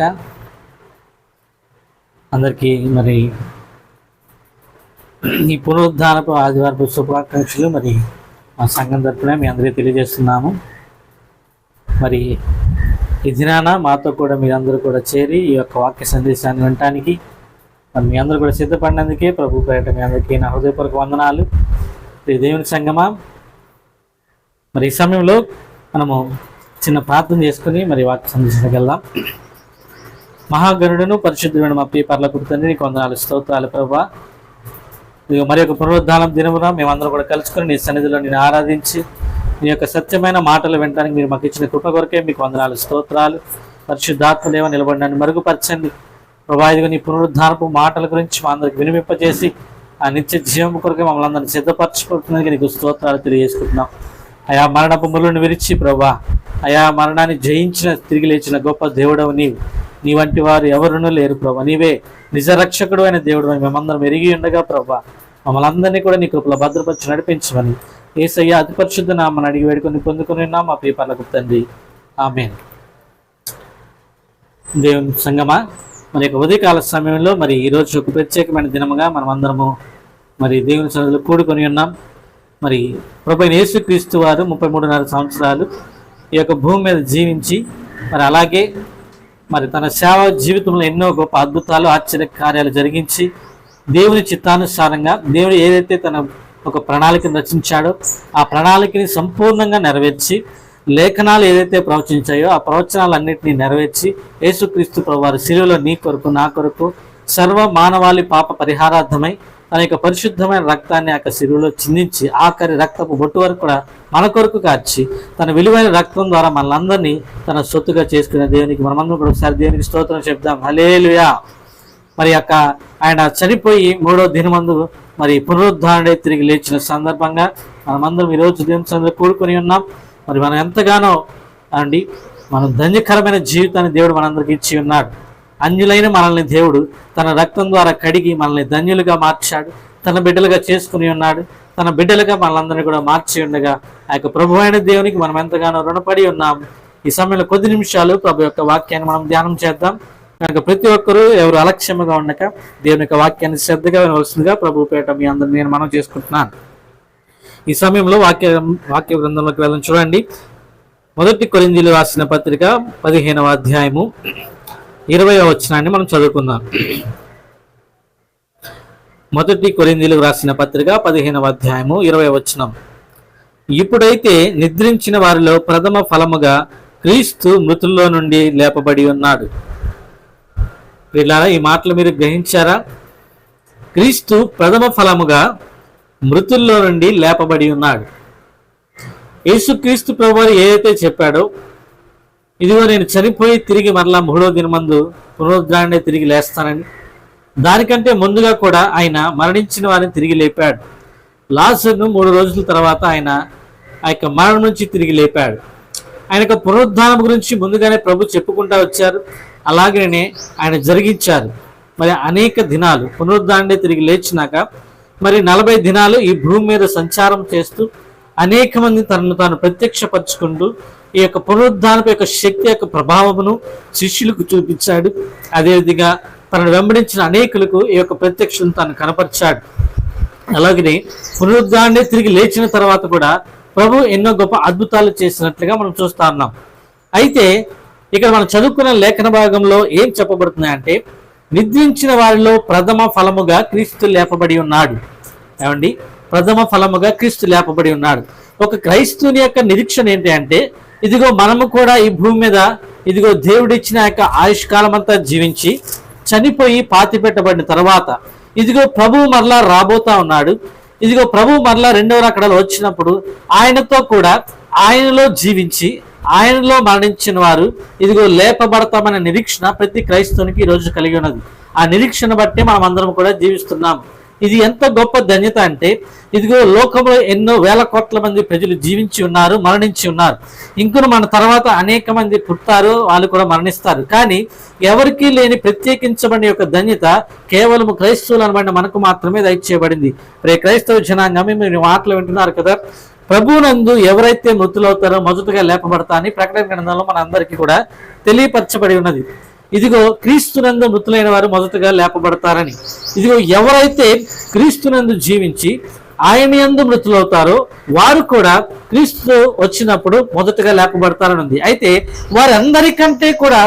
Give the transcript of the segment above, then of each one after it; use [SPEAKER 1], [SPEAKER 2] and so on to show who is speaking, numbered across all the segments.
[SPEAKER 1] గాక అందరికీ మరి ఈ పునరుద్ధానపు ఆదివారపు శుభాకాంక్షలు. మరి మా సంఘం తరఫున మీ అందరికీ తెలియజేస్తున్నాము. మరి ఈ దినాన మాతో కూడా మీరందరూ కూడా చేరి ఈ యొక్క వాక్య సందేశాన్ని వినటానికి మరి మీ అందరూ కూడా సిద్ధపడినందుకే ప్రభు పేరట మీ అందరికీ నా హృదయపూర్వక వందనాలు. దేవుని సంగమా మరి ఈ సమయంలో మనము చిన్న ప్రార్థన చేసుకుని మరి వాక్య సందేశానికి వెళ్దాం. మహాగణుడును పరిశుద్ధుడు మా ప్రియ పర్లకు తండ్రి నీకు వందనాలు స్తోత్రాలు ప్రభా. ఇదిగో మరి యొక్క పునరుద్ధానం దినమున మేమందరం కూడా కలుసుకొని నీ సన్నిధిలో నేను ఆరాధించి నీ యొక్క సత్యమైన మాటలు వినడానికి మీరు మాకు ఇచ్చిన కృప కొరకే మీకు వందనాలు స్తోత్రాలు. పరిశుద్ధాత్మదేవ నిలబడినాన్ని మరుగుపరచండి. ప్రభా ఇదిగో నీ పునరుద్ధానపు మాటల గురించి మా అందరికి వినిపింపజేసి ఆ నిత్య జీవం కొరకు మమ్మల్ని అందరినీ సిద్ధపరచుకుంటున్నందుకు నీకు స్తోత్రాలు తెలియజేసుకుంటున్నాం. అయా మరణపు ముళ్ళను విరిచి ప్రభా అయా మరణాన్ని జయించిన తిరిగి లేచిన గొప్ప దేవుడవు నీవు. నీ వంటి వారు ఎవరునూ లేరు ప్రభా. నీవే నిజరక్షకుడు అయిన దేవుడు మేమందరం ఎరిగి ఉండగా ప్రభా. మమ్మల్ని అందరినీ కూడా నీ కృపలో భద్రపరిచి నడిపించమని. ఏసయ్య అతి పరిశుద్ధ నామని అడిగి వేడుకొని పొందుకుని ఉన్నాం. మా పేపర్లకు తండ్రి. ఆమె దేవుని సంగమా? మరి యొక్క ఉదయకాల సమయంలో మరి ఈరోజు ఒక ప్రత్యేకమైన దినముగా మనం అందరము మరి దేవుని సన్నిధిలో కూడుకొని ఉన్నాం. మరి ప్రభు యేసు యేసుక్రీస్తు వారు ముప్పై మూడున్నర సంవత్సరాలు ఈ యొక్క భూమి మీద జీవించి మరి అలాగే మరి తన సేవ జీవితంలో ఎన్నో గొప్ప అద్భుతాలు ఆశ్చర్య కార్యాలు జరిగించి దేవుని చిత్తానుసారంగా దేవుడు ఏదైతే తన ఒక ప్రణాళికను రచించాడో ఆ ప్రణాళికని సంపూర్ణంగా నెరవేర్చి లేఖనాలు ఏదైతే ప్రవచించాయో ఆ ప్రవచనాలన్నింటినీ నెరవేర్చి యేసుక్రీస్తు ప్రభు వారి శిలువలో నీ కొరకు నా కొరకు సర్వ మానవాళి పాప పరిహారార్థమై తన యొక్క పరిశుద్ధమైన రక్తాన్ని ఆ యొక్క శిలువలో చిందించి ఆఖరి రక్తపు బొట్టు వరకు కూడా మన కొరకు కార్చి తన విలువైన రక్తం ద్వారా మనల్ని తన సొత్తుగా చేసుకునే దేవునికి మనమందరం కూడా ఒకసారి దేవునికి స్తోత్రం చెప్దాం. హలేలుయా మరి యొక్క ఆయన చనిపోయి మూడో దినమందు మరి పునరుద్ధరణ తిరిగి లేచిన సందర్భంగా మనమందరం ఈరోజు దేవుని సందర్భం కూడుకొని ఉన్నాం. మరి మనం ఎంతగానో అండి మనం ధన్యకరమైన జీవితాన్ని దేవుడు మనందరికి ఇచ్చి ఉన్నాడు. అన్యులైన మనల్ని దేవుడు తన రక్తం ద్వారా కడిగి మనల్ని ధన్యులుగా మార్చాడు. తన బిడ్డలుగా చేసుకుని ఉన్నాడు. తన బిడ్డలుగా మనలందరినీ కూడా మార్చి ఉండగా ఆ యొక్క ప్రభు అయిన దేవునికి మనం ఎంతగానో రుణపడి ఉన్నాం. ఈ సమయంలో కొద్ది నిమిషాలు ప్రభు యొక్క వాక్యాన్ని మనం ధ్యానం చేద్దాం. కనుక ప్రతి ఒక్కరూ ఎవరు అలక్ష్యముగా ఉండక దేవుని యొక్క వాక్యాన్ని శ్రద్ధగా వినవలసిందిగా ప్రభు పేట మీ అందరిని నేను మనం చేసుకుంటున్నాను. ఈ సమయంలో వాక్య వాక్య బృందంలోకి వెళ్ళని. చూడండి. మొదటి కొరిందీలు రాసిన పత్రిక పదిహేనవ అధ్యాయము. ఇరవై వచనాన్ని మనం చదువుకుందాం. మొదటి కొరిందీలకు రాసిన పత్రిక పదిహేనవ అధ్యాయము ఇరవై వచనం. ఇప్పుడైతే నిద్రించిన వారిలో ప్రథమ ఫలముగా క్రీస్తు మృతుల్లో నుండి లేపబడి ఉన్నాడు. వీళ్ళారా ఈ మాటలు మీరు గ్రహించారా? క్రీస్తు ప్రథమ ఫలముగా మృతుల్లో నుండి లేపబడి ఉన్నాడు. యేసుక్రీస్తు ప్రభువారు ఏదైతే చెప్పాడో ఇదిగో నేను చనిపోయి తిరిగి మరలా మూడో దినమందు పునరుద్ధాన్ని తిరిగి లేస్తానని. దానికంటే ముందుగా కూడా ఆయన మరణించిన వారిని తిరిగి లేపాడు. లాజర్ను మూడు రోజుల తర్వాత ఆయన ఆ యొక్క మరణం నుంచి తిరిగి లేపాడు. ఆయన యొక్క పునరుద్ధానం గురించి ముందుగానే ప్రభు చెప్పుకుంటా వచ్చారు. అలాగనే ఆయన జరిగించారు. మరి అనేక దినాలు పునరుద్ధాన్ని తిరిగి లేచినాక మరి నలభై దినాలు ఈ భూమి మీద సంచారం చేస్తూ అనేక మంది తనను తాను ప్రత్యక్షపరచుకుంటూ ఈ యొక్క పునరుద్ధానపు యొక్క శక్తి యొక్క ప్రభావమును శిష్యులకు చూపించాడు. అదేవిధంగా తనను వెంబడించిన అనేకులకు ఈ యొక్క ప్రత్యక్షను తాను కనపరిచాడు. అలాగనే పునరుద్ధాన్ని తిరిగి లేచిన తర్వాత కూడా ప్రభు ఎన్నో గొప్ప అద్భుతాలు చేసినట్లుగా మనం చూస్తా ఉన్నాం. అయితే ఇక్కడ మనం చదువుకున్న లేఖన భాగంలో ఏం చెప్పబడుతున్నాయంటే నిద్రించిన వారిలో ప్రథమ ఫలముగా క్రీస్తు లేపబడి ఉన్నాడు. ఏమండి? ప్రథమ ఫలముగా క్రీస్తు లేపబడి ఉన్నాడు. ఒక క్రైస్తువుని యొక్క నిరీక్షణ ఏంటి అంటే ఇదిగో మనము కూడా ఈ భూమి మీద ఇదిగో దేవుడిచ్చిన యొక్క ఆయుష్కాలం అంతా జీవించి చనిపోయి పాతి పెట్టబడిన తర్వాత ఇదిగో ప్రభువు మరలా రాబోతా ఉన్నాడు. ఇదిగో ప్రభువు మరలా రెండవ రకడలు వచ్చినప్పుడు ఆయనతో కూడా ఆయనలో జీవించి ఆయనలో మరణించిన వారు ఇదిగో లేపబడతామనే నిరీక్షణ ప్రతి క్రైస్తవునికి ఈ రోజు కలిగి ఉన్నది. ఆ నిరీక్షణ బట్టి మనం అందరం కూడా జీవిస్తున్నాం. ఇది ఎంత గొప్ప ధన్యత అంటే ఇదిగో లోకంలో ఎన్నో వేల కోట్ల మంది ప్రజలు జీవించి ఉన్నారు మరణించి ఉన్నారు. ఇంకొన మన తర్వాత అనేక మంది పుట్టారు వాళ్ళు కూడా మరణిస్తారు. కానీ ఎవరికీ లేని ప్రత్యేకించబడిన యొక్క ధన్యత కేవలం క్రైస్తవులు అనబడిన మనకు మాత్రమే దయచేయబడింది. రే క్రైస్తవ జనాంగమే మీరు మాటలు వింటున్నారు కదా. ప్రభునందు ఎవరైతే మృతులవుతారో మొదటగా లేపబడతా అని ప్రకటన గ్రంథంలో మన అందరికీ కూడా తెలియపరచబడి ఉన్నది. ఇదిగో క్రీస్తునందు మృతులైన వారు మొదటగా లేపబడతారని. ఇదిగో ఎవరైతే క్రీస్తునందు జీవించి ఆయన యందు మృతులవుతారో వారు కూడా క్రీస్తు వచ్చినప్పుడు మొదటగా లేపబడతారని ఉంది అయితే వారందరికంటే కూడా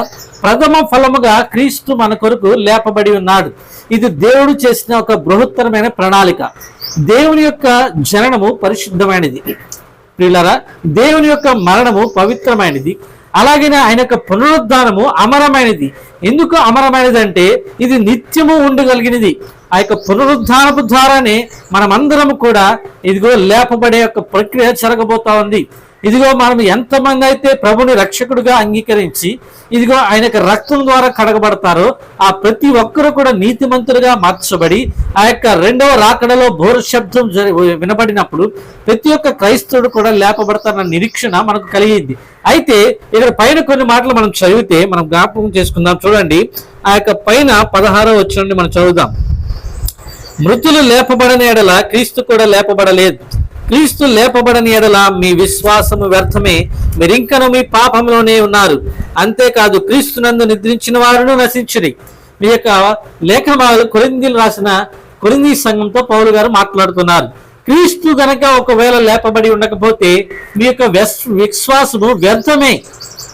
[SPEAKER 1] ప్రథమ ఫలముగా క్రీస్తు మన కొరకు లేపబడి ఉన్నాడు. ఇది దేవుడు చేసిన ఒక బృహత్తరమైన ప్రణాళిక. దేవుని యొక్క జననము పరిశుద్ధమైనది. ప్రియులరా దేవుని యొక్క మరణము పవిత్రమైనది. అలాగే ఆయన యొక్క పునరుద్ధానము అమరమైనది. ఎందుకు అమరమైనది అంటే ఇది నిత్యము ఉండగలిగినది. ఆ యొక్క పునరుద్ధానపు ద్వారానే మనమందరం కూడా ఇదిగో లేపబడే యొక్క ప్రక్రియ జరగబోతా ఉంది. ఇదిగో మనం ఎంతమంది అయితే ప్రభుని రక్షకుడిగా అంగీకరించి ఇదిగో ఆయన యొక్క రక్తం ద్వారా కడగబడతారో ఆ ప్రతి ఒక్కరు కూడా నీతిమంతులుగా మార్చబడి ఆ యొక్క రెండవ రాకడలో బోరు శబ్దం జరి- వినబడినప్పుడు ప్రతి ఒక్క క్రైస్తవుడు కూడా లేపబడతారన్న నిరీక్షణ మనకు కలిగింది. అయితే ఇక్కడ పైన కొన్ని మాటలు మనం చదివితే మనం జ్ఞాపకం చేసుకుందాం. చూడండి ఆ యొక్క పైన పదహారో వచ్చిన మనం చదువుదాం. మృతులు లేపబడని ఎడల క్రీస్తు కూడా లేపబడలేదు. క్రీస్తు లేపబడని ఎడల మీ విశ్వాసము వ్యర్థమే. మీరింకను మీ పాపంలోనే ఉన్నారు. అంతేకాదు క్రీస్తునందు నిద్రించిన వారును నశించుని మీ యొక్క లేఖనాలు కొరిందీలు రాసిన కొరింది సంఘంతో పౌలు గారు మాట్లాడుతున్నారు. క్రీస్తు గనక ఒకవేళ లేపబడి ఉండకపోతే మీ యొక్క విశ్వాసము వ్యర్థమే.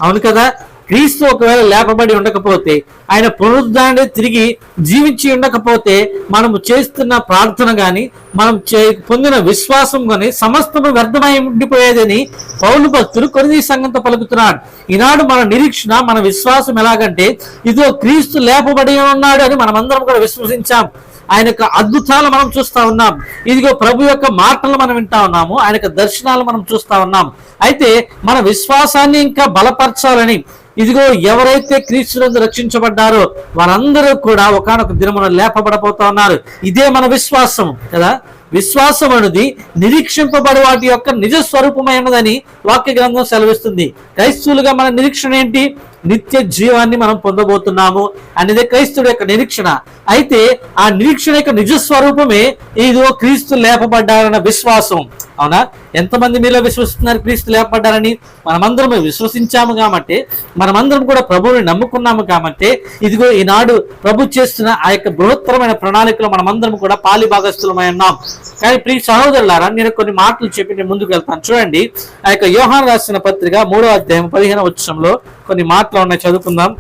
[SPEAKER 1] అవును కదా? క్రీస్తు ఒకవేళ లేపబడి ఉండకపోతే ఆయన పునరుద్ధాన్ని తిరిగి జీవించి ఉండకపోతే మనము చేస్తున్న ప్రార్థన గాని మనం చే పొందిన విశ్వాసం గాని సమస్తము వ్యర్థమై ఉండిపోయేదని పౌలు భక్తులు కొన్ని సంఘంతో పలుకుతున్నాడు. ఈనాడు మన నిరీక్షణ మన విశ్వాసం ఎలాగంటే ఇదో క్రీస్తు లేపబడి ఉన్నాడు అని మనమందరం కూడా విశ్వసించాం. ఆయన యొక్క అద్భుతాలు మనం చూస్తా ఉన్నాం. ఇదిగో ప్రభు యొక్క మాటలు మనం వింటా ఉన్నాము. ఆయన యొక్క దర్శనాలు మనం చూస్తా ఉన్నాం. అయితే మన విశ్వాసాన్ని ఇంకా బలపరచాలని ఇదిగో ఎవరైతే క్రీస్తునందు రక్షించబడ్డారో వారందరూ కూడా ఒకనొక దినమున లేపబడపోతా ఉన్నారు. ఇదే మన విశ్వాసం కదా? విశ్వాసం అనేది నిరీక్షింపబడి వాటి యొక్క నిజ స్వరూపమైనదని వాక్య గ్రంథం సెలవిస్తుంది. క్రైస్తవులుగా మన నిరీక్షణ ఏంటి? నిత్య జీవాన్ని మనం పొందబోతున్నాము అనేది క్రైస్తుడు యొక్క నిరీక్షణ. అయితే ఆ నిరీక్షణ యొక్క నిజ స్వరూపమే ఇదిగో క్రీస్తు లేపబడ్డారన్న విశ్వాసం. అవునా? ఎంతమంది మీలో విశ్వసిస్తున్నారు క్రీస్తు లేపబడ్డారని? మనమందరం విశ్వసించాము కాబట్టి మనమందరం కూడా ప్రభువుని నమ్ముకున్నాము కాబట్టి ఇదిగో ఈనాడు ప్రభు చేస్తున్న ఆ యొక్క బృహత్తరమైన ప్రణాళికలో మనమందరం కూడా పాలి భాగస్థులమై ఉన్నాం. కానీ ప్రియ సహోదరులారా నేను కొన్ని మాటలు చెప్పి నేను ముందుకు వెళ్తాను. చూడండి ఆ యొక్క యోహాన్ రాసిన పత్రిక మూడో అధ్యాయం పదిహేను వచ్చంలో కొన్ని మాటలు ఉన్నాయి చదువుకుందాం.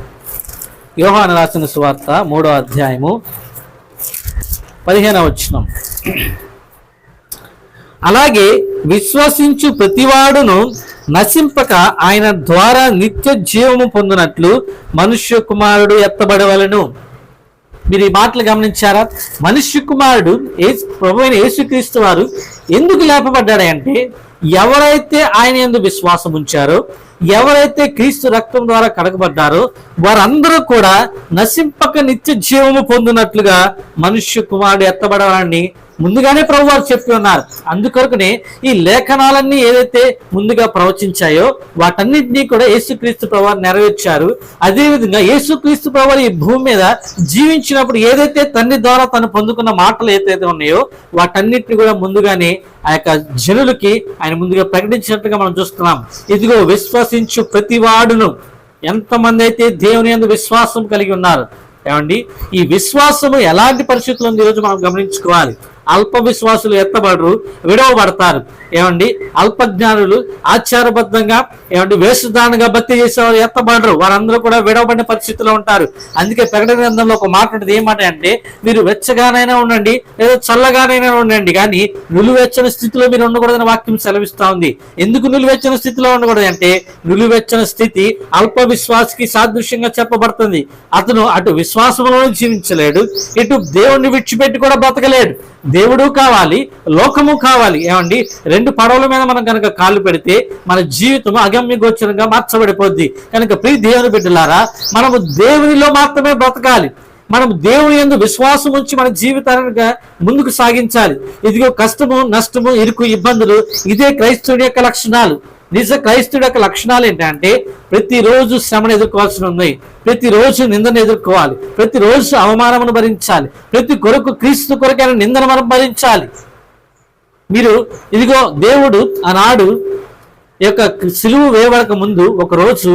[SPEAKER 1] యోహాను రాసిన సువార్త మూడో అధ్యాయము పదిహేనవ వచ్చినాం అలాగే విశ్వసించు ప్రతివాడును నశింపక ఆయన ద్వారా నిత్య జీవము పొందినట్లు మనుష్య కుమారుడు ఎత్తబడవలను. మీరు ఈ మాటలు గమనించారా? మనుష్య కుమారుడు యేసు ప్రభు అయిన యేసుక్రీస్తు వారు ఎందుకు లేపబడ్డాడంటే ఎవరైతే ఆయన ఎందు విశ్వాసం ఉంచారో ఎవరైతే క్రీస్తు రక్తం ద్వారా కడగబడ్డారో వారందరూ కూడా నశింపక నిత్య జీవము పొందినట్లుగా మనుష్య కుమారుడు ఎత్తబడాలని ముందుగానే ప్రభు వారు చెప్పి ఉన్నారు. అందుకొరకునే ఈ లేఖనాలన్నీ ఏదైతే ముందుగా ప్రవచించాయో వాటన్నింటినీ కూడా యేసుక్రీస్తు ప్రభు నెరవేర్చారు. అదేవిధంగా యేసుక్రీస్తు ప్రభు ఈ భూమి మీద జీవించినప్పుడు ఏదైతే తండ్రి ద్వారా తను పొందుకున్న మాటలు ఏదైతే ఉన్నాయో వాటన్నిటిని కూడా ముందుగానే ఆ యొక్క జనులకి ఆయన ముందుగా ప్రకటించినట్టుగా మనం చూస్తున్నాం. ఇదిగో విశ్వసించు ప్రతివాడును. ఎంతమంది అయితే దేవుని యందు విశ్వాసం కలిగి ఉన్నారు. ఏమండి? ఈ విశ్వాసము ఎలాంటి పరిస్థితులు ఉంది ఈరోజు మనం గమనించుకోవాలి. అల్ప విశ్వాసులు ఎత్తబడరు విడవబడతారు. ఏమండి? అల్పజ్ఞానులు ఆచారబద్ధంగా ఏమండి వేషధారణగా భర్తీ చేసేవారు ఎత్తబడరు. వారందరూ కూడా విడవబడిన పరిస్థితిలో ఉంటారు. అందుకే ప్రకటన గ్రంథంలో ఒక మాట ఉంటుంది. ఏమాట అంటే మీరు వెచ్చగానైనా ఉండండి లేదా చల్లగానైనా ఉండండి కానీ నిలువెచ్చని స్థితిలో మీరు ఉండకూడదని వాక్యం సెలవిస్తా ఉంది. ఎందుకు నిలువెచ్చని స్థితిలో ఉండకూడదు అంటే నిలువెచ్చని స్థితి అల్ప విశ్వాసకి సాదృశ్యంగా చెప్పబడుతుంది. అతను అటు విశ్వాసంలో జీవించలేడు ఇటు దేవుణ్ణి విడిచిపెట్టి కూడా బ్రతకలేడు. దేవుడు కావాలి లోకము కావాలి. ఏమండి? రెండు పడవల మీద మనం కనుక కాళ్ళు పెడితే మన జీవితం అగమ్య గోచరంగా మార్చబడిపోద్ది. కనుక ప్రియ దేవుని బిడ్డలారా మనము దేవునిలో మాత్రమే బ్రతకాలి. మనం దేవుని యందు విశ్వాసం ఉంచి మన జీవితాన్ని ముందుకు సాగించాలి. ఇదిగో కష్టము నష్టము ఇరుకు ఇబ్బందులు ఇదే క్రైస్తవుని యొక్క లక్షణాలు. నిజ క్రైస్తుడు యొక్క లక్షణాలు ఏంటంటే ప్రతిరోజు శ్రమను ఎదుర్కోవాల్సి ఉన్నాయి ప్రతిరోజు నిందను ఎదుర్కోవాలి. ప్రతిరోజు అవమానమును భరించాలి. ప్రతి కొరకు క్రీస్తు కొరకైన నిందను మనం భరించాలి. మీరు ఇదిగో దేవుడు ఆనాడు యొక్క సిలువు వేయబడక ముందు ఒక రోజు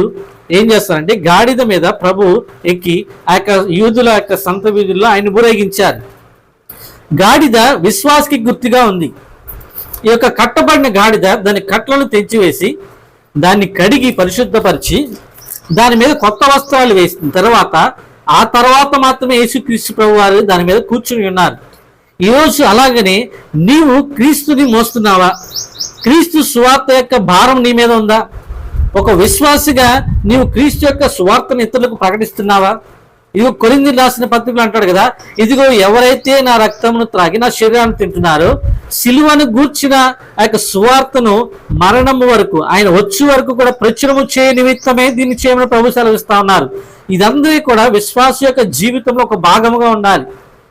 [SPEAKER 1] ఏం చేస్తారంటే గాడిద మీద ప్రభు ఎక్కి ఆ యొక్క యూదుల యొక్క సంత వీధుల్లో ఆయన ఊరేగించారు. గాడిద విశ్వాసకి గుర్తుగా ఉంది. ఈ యొక్క కట్టబడిన గాడిద దాని కట్లను తెంచివేసి దాన్ని కడిగి పరిశుద్ధపరిచి దాని మీద కొత్త వస్త్రాలు వేసిన తర్వాత ఆ తర్వాత మాత్రమే యేసుక్రీస్తు ప్రభు వారు దాని మీద కూర్చుని ఉన్నారు. ఈరోజు అలాగనే నీవు క్రీస్తుని మోస్తున్నావా? క్రీస్తు సువార్త యొక్క భారం నీ మీద ఉందా? ఒక విశ్వాసిగా నీవు క్రీస్తు యొక్క సువార్తను ఇతరులకు ప్రకటిస్తున్నావా? ఇదిగో కొరింది రాసిన పత్రికలు అంటాడు కదా ఇదిగో ఎవరైతే నా రక్తమును త్రాగి నా శరీరాన్ని తింటున్నారో సిలువను గూర్చిన ఆ యొక్క సువార్తను మరణము వరకు ఆయన వచ్చే వరకు కూడా ప్రచురము చేయ నిమిత్తమే దీన్ని చేయమని ప్రభు సెలవిస్తా ఉన్నారు. ఇదందరి కూడా విశ్వాస యొక్క జీవితంలో ఒక భాగముగా ఉండాలి.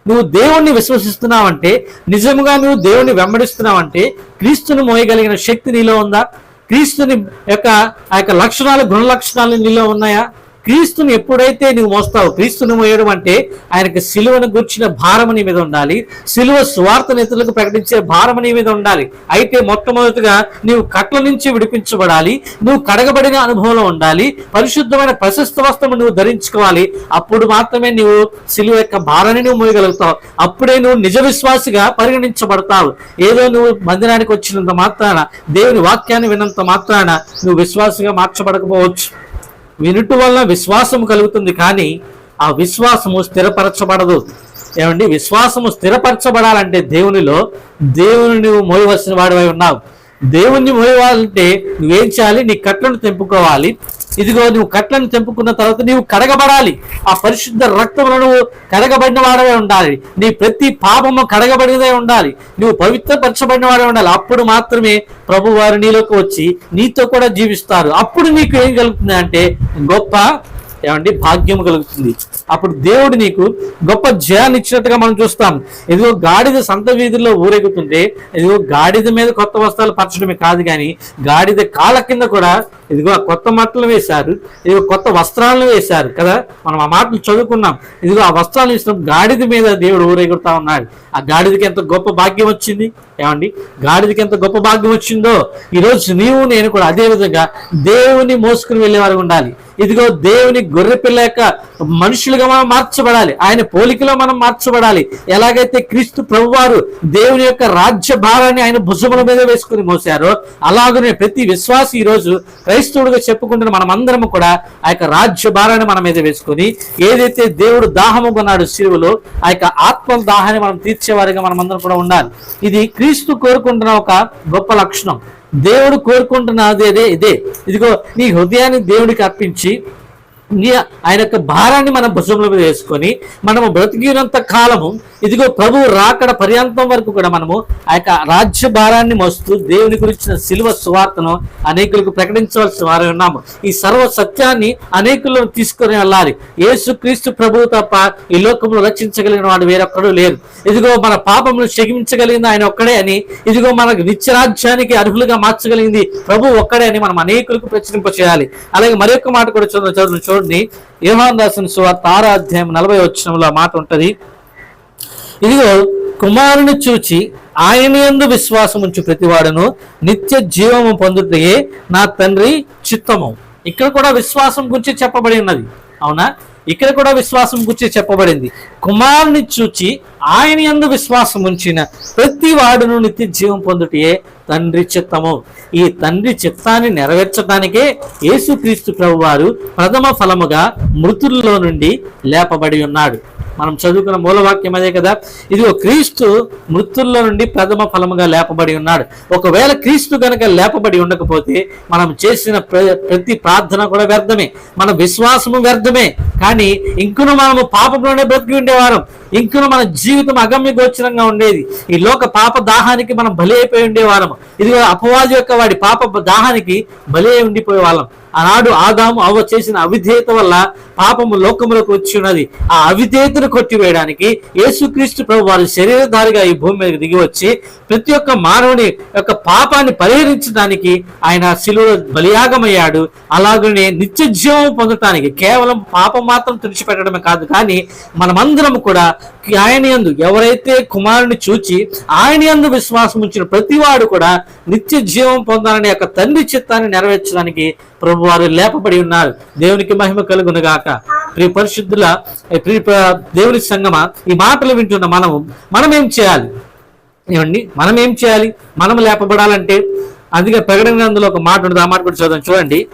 [SPEAKER 1] నువ్వు దేవుణ్ణి విశ్వసిస్తున్నావంటే నిజముగా నువ్వు దేవుణ్ణి వెంబడిస్తున్నావంటే క్రీస్తును మోయగలిగిన శక్తి నీలో ఉందా? క్రీస్తుని యొక్క ఆ యొక్క లక్షణాలు గుణ లక్షణాలు నీలో ఉన్నాయా? క్రీస్తుని ఎప్పుడైతే నువ్వు మోస్తావు క్రీస్తుని మోయడం అంటే ఆయనకి సిలువను గుర్చిన భారం నీ మీద ఉండాలి. సిలువ స్వార్థ నేతలకు ప్రకటించే భారం నీ మీద ఉండాలి. అయితే మొట్టమొదటిగా నీవు కట్ల నుంచి విడిపించబడాలి. నువ్వు కడగబడిన అనుభవంలో ఉండాలి. పరిశుద్ధమైన ప్రశస్త వస్త్రము నువ్వు ధరించుకోవాలి. అప్పుడు మాత్రమే నువ్వు సిలువ యొక్క భారాన్ని నువ్వు మోయగలుగుతావు. అప్పుడే నువ్వు నిజ విశ్వాసిగా పరిగణించబడతావు. ఏదో నువ్వు మందిరానికి వచ్చినంత మాత్రాన దేవుని వాక్యాన్ని విన్నంత మాత్రాన నువ్వు విశ్వాసిగా మార్చబడకపోవచ్చు. వినుట వలన విశ్వాసం కలుగుతుంది కానీ ఆ విశ్వాసము స్థిరపరచబడదు. ఏమండి? విశ్వాసము స్థిరపరచబడాలంటే దేవునిలో దేవుని నువ్వు మోయవలసిన వాడివై ఉన్నావు. దేవుణ్ణి భయవాలంటే నువ్వేం చేయాలి? నీ కట్లను తెంపుకోవాలి. ఇదిగో నువ్వు కట్లను తెంపుకున్న తర్వాత నీవు కడగబడాలి. ఆ పరిశుద్ధ రక్తంలో నువ్వు కడగబడిన వాడవే ఉండాలి. నీ ప్రతి పాపము కడగబడినదే ఉండాలి. నువ్వు పవిత్రపరచబడిన వాడే ఉండాలి. అప్పుడు మాత్రమే ప్రభు వారు నీలోకి వచ్చి నీతో కూడా జీవిస్తారు. అప్పుడు నీకు ఏం కలుగుతుంది అంటే గొప్ప ఏమండి? భాగ్యం కలుగుతుంది. అప్పుడు దేవుడు నీకు గొప్ప జయాన్ని ఇచ్చినట్టుగా మనం చూస్తాం. ఇదిగో గాడిద సంత వీధుల్లో ఊరేగుతుంటే ఇదిగో గాడిద మీద కొత్త వస్త్రాలు పరచడమే కాదు కానీ గాడిద కాళ్ళ కింద కూడా ఇదిగో కొత్త మట్టలు వేశారు ఇదిగో కొత్త వస్త్రాలను వేశారు కదా? మనం ఆ మాటలు చదువుకున్నాం. ఇదిగో ఆ వస్త్రాలు వేసినప్పుడు గాడిద మీద దేవుడు ఊరేగుతా ఉన్నాడు. ఆ గాడిదకి ఎంత గొప్ప భాగ్యం వచ్చింది? ఏమండి? గాడిదకి ఎంత గొప్ప భాగ్యం వచ్చిందో? ఈరోజు నీవు నేను కూడా అదే విధంగా దేవుని మోసుకుని వెళ్ళే వారు ఉండాలి. ఇదిగో దేవుని గొర్రె పిల్ల యొక్క మనుషులుగా మనం మార్చబడాలి. ఆయన పోలికలో మనం మార్చబడాలి. ఎలాగైతే క్రీస్తు ప్రభువారు దేవుని యొక్క రాజ్య భారాన్ని ఆయన భుజముల మీద వేసుకుని మోసారో అలాగనే ప్రతి విశ్వాసి ఈ రోజు క్రైస్తవుడిగా చెప్పుకుంటున్న మనమందరము కూడా ఆ యొక్క రాజ్య భారాన్ని మన మీద వేసుకుని ఏదైతే దేవుడు దాహము కొన్నాడు శిలువలో ఆ యొక్క ఆత్మ దాహాన్ని మనం తీర్చేవారిగా మనమందరం కూడా ఉండాలి. ఇది క్రీస్తు కోరుకుంటున్న ఒక గొప్ప లక్షణం. దేవుడు కోరుకుంటున్నది అదే ఇదే. ఇదిగో నీ హృదయాన్ని దేవుడికి అర్పించి ఆయన యొక్క భారాన్ని మనం భుజంలో మీద వేసుకొని మనము బ్రతికినంత కాలము ఇదిగో ప్రభు రాకడ పర్యంతం వరకు కూడా మనము ఆ యొక్క రాజ్య భారాన్ని మోస్తూ దేవుని గురించిన సిలువ సువార్తను అనేకులకు ప్రకటించవలసిన వారు ఉన్నాము. ఈ సర్వ సత్యాన్ని అనేకులను తీసుకొని వెళ్ళాలి యేసు క్రీస్తు ప్రభు తప్ప ఈ లోకంలో రక్షించగలిగిన వాడు వేరొక్కడు లేరు. ఇదిగో మన పాపమును క్షమించగలిగింది ఆయన ఒక్కడే అని ఇదిగో మనకు నిత్యరాజ్యానికి అర్హులుగా మార్చగలిగింది ప్రభు ఒక్కడే అని మనం అనేకులకు ప్రచురింప చేయాలి అలాగే మరొక మాట కూడా చదువు చదువు ఉంటుంది యోహాన్ దాసిన సువార్త ఆరో అధ్యాయం నలభై వచ్చినంలో మాట ఉంటది. ఇదిగో కుమారుని చూచి ఆయన ఎందు విశ్వాసం ఉంచు ప్రతివాడును. నిత్య జీవము పొందుటయే నా తండ్రి చిత్తము. ఇక్కడ కూడా విశ్వాసం గురించి చెప్పబడి ఉన్నది. అవునా? ఇక్కడ కూడా విశ్వాసం గురించి చెప్పబడింది. కుమారుని చూచి ఆయన యందు విశ్వాసం ఉంచిన ప్రతి వాడును నిత్య జీవం పొందుటయే తండ్రి చిత్తము. ఈ తండ్రి చిత్తాన్ని నెరవేర్చడానికే యేసుక్రీస్తు ప్రభు వారు ప్రథమ ఫలముగా మృతుల్లో నుండి లేపబడి ఉన్నాడు. మనం చదువుకున్న మూలవాక్యం అదే కదా? ఇదిగో క్రీస్తు మృతుల్లో నుండి ప్రథమ ఫలముగా లేపబడి ఉన్నాడు. ఒకవేళ క్రీస్తు కనుక లేపబడి ఉండకపోతే మనం చేసిన ప్ర- ప్రతి ప్రార్థన కూడా వ్యర్థమే. మన విశ్వాసము వ్యర్థమే. కానీ ఇంకను మనము పాపంలోనే బ్రతికి ఉండేవారం. ఇంకను మన జీవితం అగమ్య గోచరంగా ఉండేది. ఈ లోక పాప దాహానికి మనం బలి అయిపోయి ఉండేవారం ఇది అపవాది యొక్క వాడి పాప దాహానికి బలి అయి ఉండిపోయే వాళ్ళం ఆనాడు ఆదాము అవ్వ చేసిన అవిధేయత వల్ల పాపము లోకములకు వచ్చి ఉన్నది. ఆ అవిధేయతను కొట్టివేయడానికి యేసుక్రీస్తు ప్రభు వారి శరీరధారిగా ఈ భూమి మీద దిగి వచ్చి ప్రతి ఒక్క మానవుని యొక్క పాపాన్ని పరిహరించడానికి ఆయన శిలువ బలియాగమయ్యాడు. అలాగనే నిత్య జీవం పొందటానికి కేవలం పాపం మాత్రం తుడిచిపెట్టడమే కాదు. కానీ మనమందరం కూడా ఆయన యందు ఎవరైతే కుమారుని చూచి ఆయన యందు విశ్వాసం ఉంచిన ప్రతివాడు కూడా నిత్య జీవం పొందాలని యొక్క తండ్రి చిత్తాన్ని నెరవేర్చడానికి ప్రభు వారు లేపబడి ఉన్నారు. దేవునికి మహిమ కలుగునుగాక. ప్రియ పరిశుద్ధుల ప్రియ దేవుని సంగమ ఈ మాటలు వింటున్న మనము మనం ఏం చేయాలి? ఏమండి? మనం ఏం చేయాలి? మనం లేపబడాలంటే అందుకే ప్రకటన గ్రంథంలో ఒక మాట ఉంటుంది ఆ మాట కూడా చదువు చూడండి.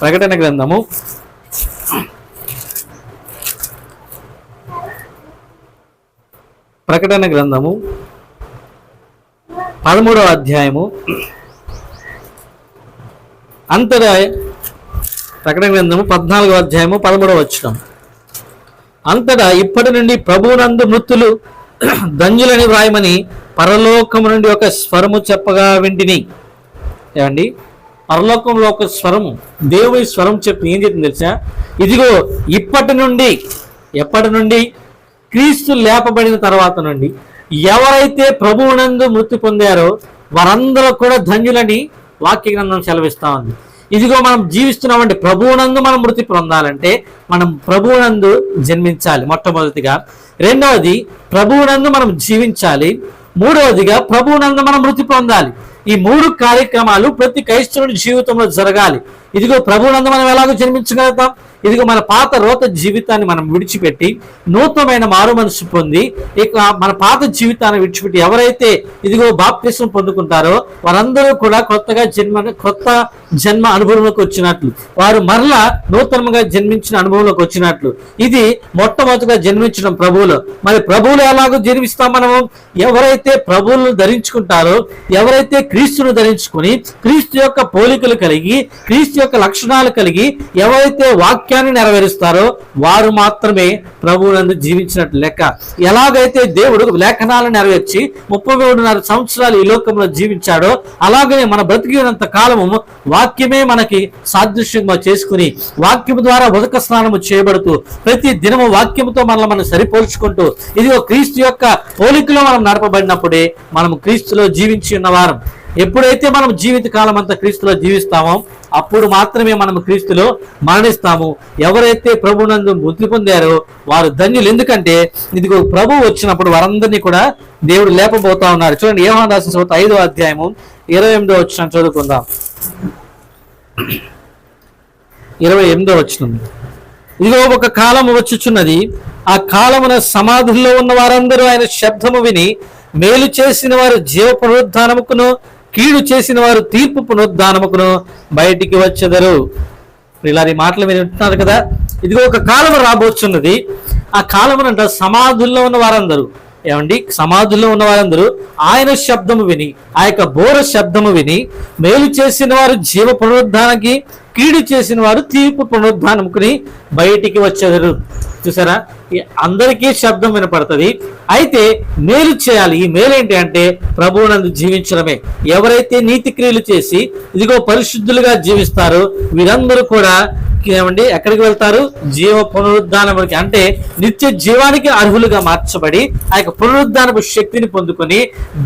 [SPEAKER 1] ప్రకటన గ్రంథము. ప్రకటన గ్రంథము పదమూడవ అధ్యాయము అంతటా ప్రకటన గ్రంథము పద్నాలుగో అధ్యాయము పదమూడవ వచ్చిన అంతటా ఇప్పటి నుండి ప్రభువునందు మృతులు ధన్యులని వ్రాయమని పరలోకము నుండి ఒక స్వరము చెప్పగా వింటిని. ఏమండి? పరలోకంలో ఒక స్వరము దేవుని స్వరం చెప్పి ఏం చెప్పింది తెలుసా? ఇదిగో ఇప్పటి నుండి ఎప్పటి నుండి క్రీస్తు లేపబడిన తర్వాత నుండి ఎవరైతే ప్రభువునందు మృతి పొందారో వారందరూ కూడా ధన్యులని వాక్య గ్రంథం సెలవిస్తా ఉంది. ఇదిగో మనం జీవిస్తున్నామంటే ప్రభువునందు మనం మృతి పొందాలంటే మనం ప్రభువునందు జన్మించాలి మొట్టమొదటిగా. రెండవది ప్రభువునందు మనం జీవించాలి. మూడవదిగా ప్రభువునందు మనం మృతి పొందాలి. ఈ మూడు కార్యక్రమాలు ప్రతి క్రైస్తవుడి జీవితంలో జరగాలి. ఇదిగో ప్రభువునందు మనం ఎలాగో జన్మించగలుగుతాం ఇదిగో మన పాత రోత జీవితాన్ని మనం విడిచిపెట్టి నూతనమైన మారు మనసు పొంది ఇక మన పాత జీవితాన్ని విడిచిపెట్టి ఎవరైతే ఇదిగో బాప్తిసం పొందుకుంటారో వారందరూ కూడా కొత్తగా జన్మ కొత్త జన్మ అనుభవంలోకి వచ్చినట్లు వారు మరలా నూతనంగా జన్మించిన అనుభవంలోకి వచ్చినట్లు. ఇది మొట్టమొదటిగా జన్మించడం ప్రభువులో. మరి ప్రభువులు ఎలాగో జన్మిస్తాం మనము? ఎవరైతే ప్రభువులను ధరించుకుంటారో ఎవరైతే క్రీస్తును ధరించుకుని క్రీస్తు యొక్క పోలికలు కలిగి క్రీస్తు యొక్క లక్షణాలు కలిగి ఎవరైతే వాక్యాన్ని నెరవేరుస్తారో వారు మాత్రమే ప్రభువునందు జీవించినట్లు లెక్క. ఎలాగైతే దేవుడు లేఖనాలను నెరవేర్చి ముప్పై మూడున్నర సంవత్సరాలు ఈ లోకంలో జీవించాడో అలాగనే మన బ్రతికినంత కాలము వాక్యమే మనకి సాదృశ్యంగా చేసుకుని వాక్యము ద్వారా ఉదక స్నానము చేయబడుతూ ప్రతి దినము వాక్యముతో మనల్ని మనం సరిపోల్చుకుంటూ ఇదిగో క్రీస్తు యొక్క పోలికలో మనం నడపబడినప్పుడే మనం క్రీస్తులో జీవించి ఉన్నవారం ఎప్పుడైతే మనం జీవిత కాలం అంతా క్రీస్తులో జీవిస్తామో అప్పుడు మాత్రమే మనం క్రీస్తులో మరణిస్తాము. ఎవరైతే ప్రభునందు మృతి పొందారో వారు ధన్యులు. ఎందుకంటే ఇదిగో ప్రభు వచ్చినప్పుడు వారందరినీ కూడా దేవుడు లేపబోతా ఉన్నారు. చూడండి ఏమో రాసిన చదువుతా ఐదో అధ్యాయము ఇరవై ఎనిమిదో వచ్చిన చదువుకుందాం. ఇరవై ఎనిమిదో వచ్చిన ఇదిగో ఒక కాలము వచ్చుచున్నది. ఆ కాలమున సమాధుల్లో ఉన్న వారందరూ ఆయన శబ్దము విని మేలు చేసిన వారు జీవ పునరుద్ధానముకును కీడు చేసిన వారు తీర్పు పునరుద్ధానముకును బయటికి వచ్చెదరు. ఇలాంటి మాటలు మీరు వింటున్నారు కదా. ఇదిగో ఒక కాలం రాబోతున్నది ఆ కాలమునంట సమాధుల్లో ఉన్న వారందరూ. ఏమండి? సమాధుల్లో ఉన్న వారందరూ ఆయన శబ్దము విని ఆ యొక్క బోర శబ్దము విని మేలు చేసిన వారు జీవ పునరుద్ధానానికి కీడు చేసిన వారు తీర్పు పునరుద్ధానముకుని బయటికి వచ్చేదరు. చూసారా? అందరికీ శబ్దం వినపడుతుంది. అయితే మేలు చేయాలి. ఈ మేలు ఏంటి అంటే ప్రభువునందు జీవించడమే. ఎవరైతే నీతి క్రియలు చేసి ఇదిగో పరిశుద్ధులుగా జీవిస్తారో వీరందరూ కూడా ఏమండి ఎక్కడికి వెళ్తారు? జీవ పునరుద్ధానమునికి అంటే నిత్య జీవానికి అర్హులుగా మార్చబడి ఆ యొక్క పునరుద్ధానపు శక్తిని పొందుకొని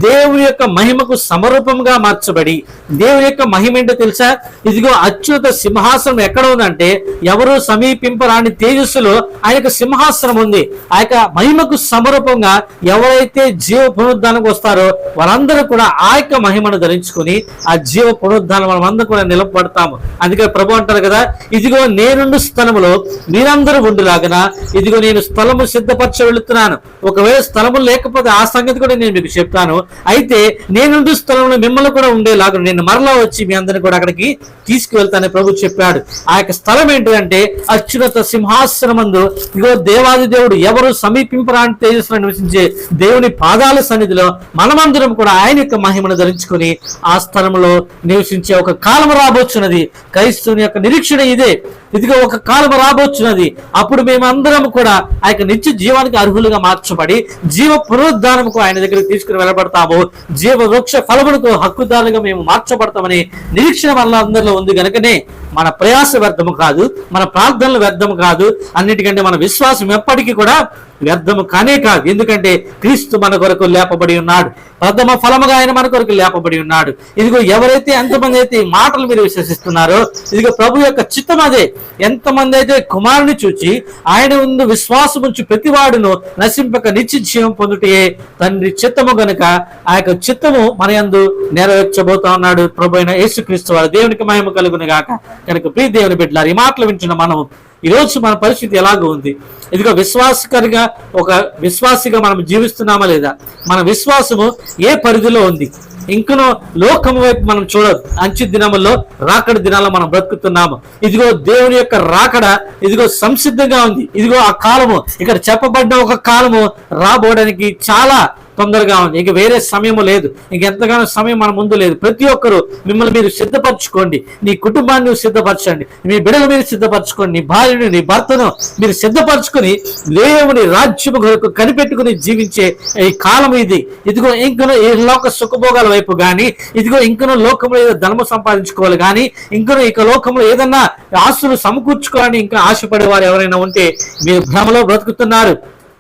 [SPEAKER 1] దేవుని యొక్క మహిమకు సమరూపంగా మార్చబడి దేవుని యొక్క మహిమ ఏంటో తెలుసా? ఇదిగో అత్యుత సింహాసనం ఎక్కడ ఉందంటే ఎవరు సమీపింపరాని తేజస్సులో ఆ యొక్క సింహాసనం ఉంది. ఆ యొక్క మహిమకు సమరూపంగా ఎవరైతే జీవ పునరుద్ధానికి వస్తారో వారందరూ కూడా ఆ యొక్క మహిమను ధరించుకొని ఆ జీవ పునరుద్ధానం మనం అందరూ కూడా నిలబడతాము. అందుకే ప్రభు అంటారు కదా ఇదిగో నేనుండు స్థలములో మీరందరూ ఉండులాగన ఇదిగో నేను స్థలము సిద్ధపరచ వెళుతున్నాను. ఒకవేళ స్థలము లేకపోతే ఆ సంగతి కూడా నేను మీకు చెప్తాను. అయితే నేనుండు స్థలంలో మిమ్మల్ని కూడా ఉండేలాగా నేను మరలా వచ్చి మీ అందరిని కూడా అక్కడికి తీసుకువెళ్తానని ప్రభు చెప్పాడు. ఆ యొక్క స్థలం ఏంటంటే అత్యున్నత సింహాసనమందు ఇదిగో దేవాది దేవుడు ఎవరు సమీపింపరాని తేజస్సులో నివసించే దేవుని పాదాల సన్నిధిలో మనమందరం కూడా ఆయన యొక్క మహిమను ధరించుకొని ఆ స్థలంలో నివసించే ఒక కాలం రాబోచున్నది. క్రైస్తవుని యొక్క నిరీక్షణ ఇదే. ఇదిగో ఒక కాలం రాబోచున్నది. అప్పుడు మేమందరం కూడా ఆ యొక్క నిత్య జీవానికి అర్హులుగా మార్చబడి జీవ పునరుద్ధానముకు ఆయన దగ్గరికి తీసుకుని వెళ్ళబడతాము. జీవ వృక్ష ఫలములకు హక్కుదారులుగా మేము మార్చబడతామని నిరీక్షణ వల్ల అందరిలో ఉంది గనుకనే మన ప్రయాస వ్యర్థము కాదు మన ప్రార్థనలు వ్యర్థము కాదు. అన్నిటికంటే మన విశ్వాసం ఉన్నప్పటికీ కూడా వ్యర్థము కానే కాదు. ఎందుకంటే క్రీస్తు మన కొరకు లేపబడి ఉన్నాడు. ప్రథమ ఫలముగా ఆయన మన కొరకు లేపబడి ఉన్నాడు. ఇదిగో ఎవరైతే ఎంతమంది అయితే ఈ మాటలు మీరు విశ్వసిస్తున్నారో ఇదిగో ప్రభు యొక్క చిత్తం అదే. ఎంతమంది అయితే కుమారుని చూచి ఆయన ముందు విశ్వాసం ఉంచి ప్రతివాడును నశింపక నిత్య జీవం పొందుటే తండ్రి చిత్తము గనుక ఆ యొక్క చిత్తము మన యందు నెరవేర్చబోతా ఉన్నాడు. ప్రభు అయిన యేసుక్రీస్తు వారు దేవునికి మహిమ కలుగును గాక. కనుక ప్రీ దేవుని బిడ్డలారు ఈ మాటలు వింటున్న మనము ఈ రోజు మన పరిస్థితి ఎలాగో ఉంది. ఇదిగో విశ్వాసకరిగా ఒక విశ్వాసిగా మనం జీవిస్తున్నామా లేదా? మన విశ్వాసము ఏ పరిధిలో ఉంది? ఇంకనో లోకము వైపు మనం చూడదు అంచు దినముల్లో రాకడ దినాల్లో మనం బ్రతుకుతున్నాము. ఇదిగో దేవుని యొక్క రాకడ ఇదిగో సంసిద్ధంగా ఉంది. ఇదిగో ఆ కాలము. ఇక్కడ చెప్పబడిన ఒక కాలము రాబోవడానికి చాలా తొందరగా ఉంది. ఇంక వేరే సమయము లేదు. ఇంక ఎంతగానో సమయం మన ముందు లేదు. ప్రతి ఒక్కరు మిమ్మల్ని మీరు సిద్ధపరచుకోండి. నీ కుటుంబాన్ని నువ్వు సిద్ధపరచండి. మీ బిడ్డలు మీరు సిద్ధపరచుకోండి. నీ భార్యను నీ భర్తను మీరు సిద్ధపరచుకొని దేవుని రాజ్యము కొరకు కనిపెట్టుకుని జీవించే ఈ కాలం ఇది. ఇదిగో ఇంకనో ఈ లోక సుఖభోగాల వైపు కానీ ఇదిగో ఇంకనో లోకంలో ఏదో ధనము సంపాదించుకోవాలి కానీ ఇంకనో ఇక లోకంలో ఏదన్నా ఆస్తులు సమకూర్చుకోవాలని ఇంకా ఆశపడే వారు ఎవరైనా ఉంటే మీరు భ్రమలో బ్రతుకుతున్నారు.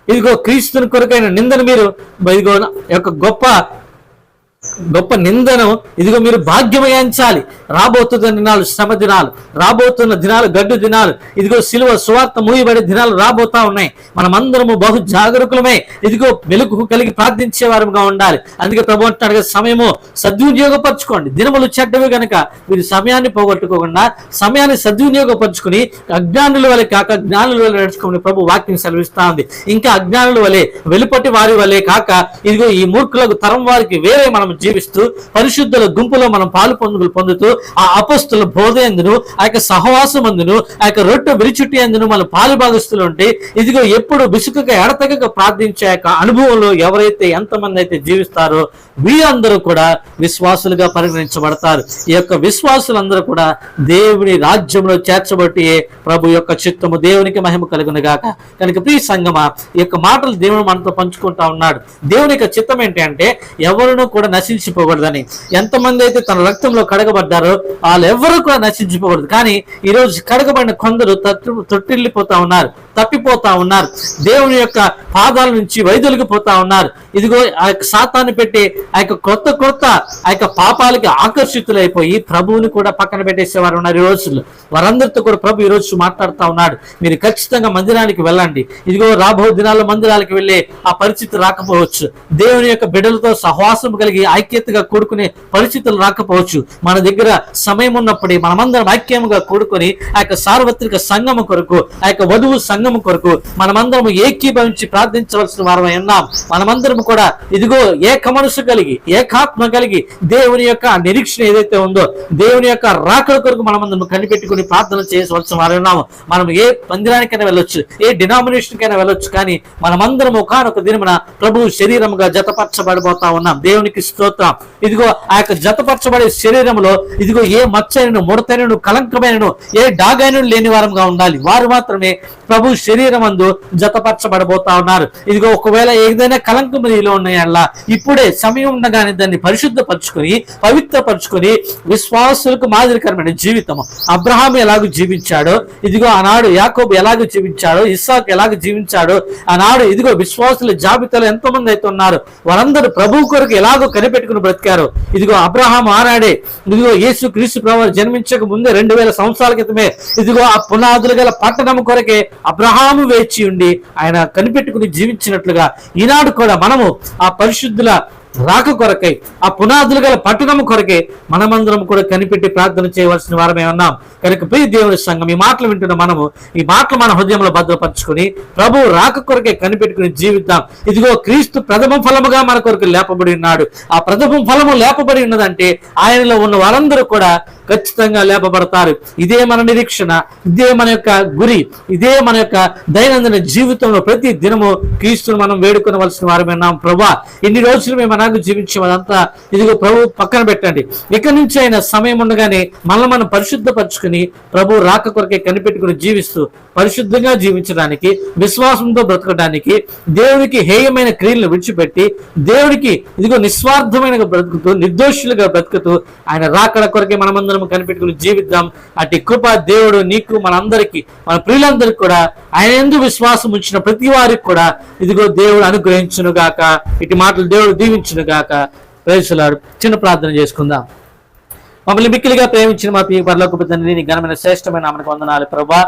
[SPEAKER 1] ఇదిగో క్రీస్తుని కొరకైన నిందను మీరు ఇదిగో యొక్క గొప్ప గొప్ప నిందను ఇదిగో మీరు భాగ్యమయించాలి రాబోతున్న దినాలు శ్రమ దినాలు రాబోతున్న దినాలు గడ్డు దినాలు ఇదిగో సిలువ సువార్త మూయబడే దినాలు రాబోతా ఉన్నాయి. మనమందరము బహు జాగరూకులమే ఇదిగో వెలుగు కలిగి ప్రార్థించేవారుగా ఉండాలి. అందుకే ప్రభు అంటున్నాడు సమయము సద్వినియోగపరచుకోండి. దినములు చెడ్డవి కనుక మీరు సమయాన్ని పోగొట్టుకోకుండా సమయాన్ని సద్వినియోగపరచుకుని అజ్ఞానుల వలె కాక జ్ఞానుల వలె నడుచుకోమని ప్రభు వాక్యం సెలవిస్తా ఉంది. ఇంకా అజ్ఞానుల వలె వెలుపటి వారి వలె కాక ఇదిగో ఈ మూర్ఖులకు తరం వారికి వేరే మనం జీవిస్తూ పరిశుద్ధుల గుంపులో మనం పాలు పొందులు పొందుతూ ఆ అపస్తుల బోధ ఎందును ఆ యొక్క సహవాసం అందును ఆ యొక్క రొట్టె విరిచుట్టి అందును మన పాలు భాగస్తులు ఉంటే ఇదిగో ఎప్పుడు విసుకగా ఎడతగక ప్రార్థించే యొక్క అనుభవంలో ఎవరైతే ఎంతమంది అయితే జీవిస్తారో వీరందరూ కూడా విశ్వాసులుగా పరిగణించబడతారు. ఈ యొక్క విశ్వాసులందరూ కూడా దేవుని రాజ్యంలో చేర్చబట్టి ప్రభు యొక్క చిత్తము దేవునికి మహిమ కలుగునుగాక కనుక ప్రియ సంగమా ఈ యొక్క మాటలు దేవుడు మనతో పంచుకుంటా ఉన్నాడు. దేవుని యొక్క చిత్తం ఏంటి అంటే ఎవరును కూడా నశించిపోకూడదని. ఎంతమంది అయితే తన రక్తంలో కడగబడ్డారో వాళ్ళు ఎవరు కూడా నశించిపోకూడదు. కానీ ఈ రోజు కడగబడిన కొందరు తట్టు తొట్టిల్లిపోతా ఉన్నారు. తప్పిపోతా ఉన్నారు. దేవుని యొక్క పాదాల నుంచి వైదొలిగిపోతా ఉన్నారు. ఇదిగో ఆ యొక్క శాతాన్ని పెట్టి ఆ యొక్క కొత్త కొత్త ఆ యొక్క పాపాలకి ఆకర్షితులైపోయి ప్రభువుని కూడా పక్కన పెట్టేసేవారు ఉన్నారు ఈ రోజుల్లో. వారందరితో కూడా ప్రభు ఈ రోజు మాట్లాడుతూ ఉన్నాడు. మీరు ఖచ్చితంగా మందిరానికి వెళ్ళండి. ఇదిగో రాబో దినాల్లో మందిరాలకు వెళ్ళే ఆ పరిస్థితి రాకపోవచ్చు. దేవుని యొక్క బిడ్డలతో సహవాసం కలిగి ఐక్యతగా కూడుకునే పరిస్థితులు రాకపోవచ్చు. మన దగ్గర సమయం ఉన్నప్పుడే మనమందరం ఐక్యముగా కూడుకొని ఆ యొక్క సార్వత్రిక సంఘము కొరకు ఆ యొక్క వధువు సంఘము కొరకు మనమందరము ఏకీభవించి ప్రార్థించవలసిన వారమై ఉన్నాం. మనమందరం కూడా ఇదిగో ఏక మనసు కలిగి ఏకాత్మ కలిగి దేవుని యొక్క నిరీక్షణ ఏదైతే ఉందో దేవుని యొక్క రాకడ కొరకు మనమందరం కనిపెట్టుకుని ప్రార్థన చేయవలసిన వారై ఉన్నాము. మనం ఏ మందిరానికైనా వెళ్ళొచ్చు ఏ డినామినేషన్ కైనా వెళ్ళొచ్చు కానీ మనమందరం ఒకనొక దినమున ప్రభు శరీరముగా జతపరచబడిపోతా ఉన్నాం. దేవునికి స్తోత్రం. ఇదిగో ఆ యొక్క జతపరచబడే శరీరంలో ఇదిగో ఏ మచ్చైనను ముడతైనను కలంకమైనను ఏ డాగైనను లేని వారంగా ఉండాలి. వారు మాత్రమే ప్రభు శరీరం అందు జతపరచబడబోతా ఉన్నారు. ఇదిగో ఒకవేళ ఏదైనా కలంకం నీలో ఉన్నాయల్లా ఇప్పుడే సమయం ఉండగానే దాన్ని పరిశుద్ధపరచుకొని పవిత్రపరచుకొని విశ్వాసులకు మాదిరికరమైన జీవితం అబ్రహాం ఎలాగో జీవించాడో ఇదిగో ఆనాడు యాకోబు ఎలాగో జీవించాడో ఇస్సాక్ ఎలాగ జీవించాడో ఆనాడు ఇదిగో విశ్వాసుల జాబితాలో ఎంతో మంది అయితే ఉన్నారు వారందరూ ప్రభు కొరకు ఎలాగో కనిపెట్టుకుని బ్రతికారు. ఇదిగో అబ్రహాం ఆనాడే ఇదిగో యేసు క్రీస్తు ప్రభు జన్మించక ముందే రెండు వేల సంవత్సరాల క్రితమే ఇదిగో ఆ పునాదులు గల పట్టణం కొరకే అబ్రహాము వేచి ఉండి ఆయన కనిపెట్టుకుని జీవించినట్లుగా ఈనాడు కూడా మనము ఆ పరిశుద్ధుల రాక కొరకై ఆ పునాదులు గల పట్టణము కొరకే మనమందరం కూడా కనిపెట్టి ప్రార్థన చేయవలసిన వారమే ఉన్నాం. కనుక ప్రియ దేవుని సంఘం ఈ మాటలు వింటున్న మనము ఈ మాటలు మన హృదయంలో భద్రపరచుకుని ప్రభు రాక కొరకే కనిపెట్టుకుని జీవిద్దాం. ఇదిగో క్రీస్తు ప్రథమ ఫలముగా మన కొరకు లేపబడి ఉన్నాడు. ఆ ప్రథమ ఫలము లేపబడి ఉన్నదంటే ఆయనలో ఉన్న వారందరూ కూడా ఖచ్చితంగా లేపబడతారు. ఇదే మన నిరీక్షణ ఇదే మన యొక్క గురి ఇదే మన యొక్క దైనందిన జీవితంలో ప్రతి దినము క్రీస్తును మనం వేడుకొనవలసిన వారమే ప్రభా ఇన్ని రోజులు మేము అలాగే జీవించాం అదంతా ఇదిగో ప్రభు పక్కన పెట్టండి. ఇక్కడి నుంచి అయినా సమయం ఉండగానే మనల్ని మనం పరిశుద్ధపరచుకుని ప్రభు రాక కొరకే కనిపెట్టుకుని జీవిస్తూ పరిశుద్ధంగా జీవించడానికి విశ్వాసంతో బ్రతకడానికి దేవునికి హేయమైన క్రియలను విడిచిపెట్టి దేవుడికి ఇదిగో నిస్వార్థమైన బ్రతుకుతూ నిర్దోషులుగా బ్రతుకుతూ ఆయన రాకడ కొరకే మనమందరం వాగ్దానం కనిపెట్టుకుని జీవిద్దాం. అటు కృప దేవుడు నీకు మనందరికీ మన ప్రియులందరికీ కూడా ఆయన ఎందుకు విశ్వాసం ఉంచిన ప్రతి వారికి కూడా ఇదిగో దేవుడు అనుగ్రహించును గాక ఇటు మాటలు దేవుడు దీవించును గాక ప్రజలాడు చిన్న ప్రార్థన చేసుకుందాం. మమ్మల్ని మిక్కిలిగా ప్రేమించిన మా పీ పరలోకపు తండ్రి నీ ఘనమైన శ్రేష్టమైన నామనికి వందనాలు ప్రభా.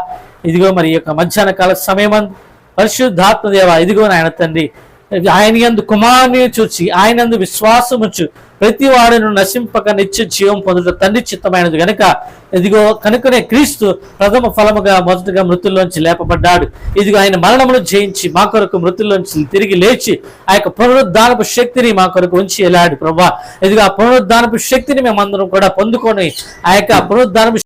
[SPEAKER 1] ఇదిగో మరి యొక్క మధ్యాహ్న కాల సమయం పరిశుద్ధాత్మ దేవ ఇదిగో నాయన తండ్రి ఆయన యందు కుమారుని చూచి ఆయన ఎందు విశ్వాసముచ్చు ప్రతి వాడును నశింపక నిత్య జీవం పొందుట తండ్రి చిత్తమైనది గనుక. ఇదిగో కనుకనే క్రీస్తు ప్రథమ ఫలముగా మొదటగా మృతుల్లోంచి లేపబడ్డాడు. ఇదిగో ఆయన మరణమును జయించి మా కొరకు మృతుల్లోంచి తిరిగి లేచి ఆ యొక్క పునరుద్ధానపు శక్తిని మా కొరకు ఉంచి వెళ్ళాడు ప్రభా. ఇదిగో ఆ పునరుద్ధానపు శక్తిని మేమందరం కూడా పొందుకొని ఆ యొక్క పునరుద్ధానపు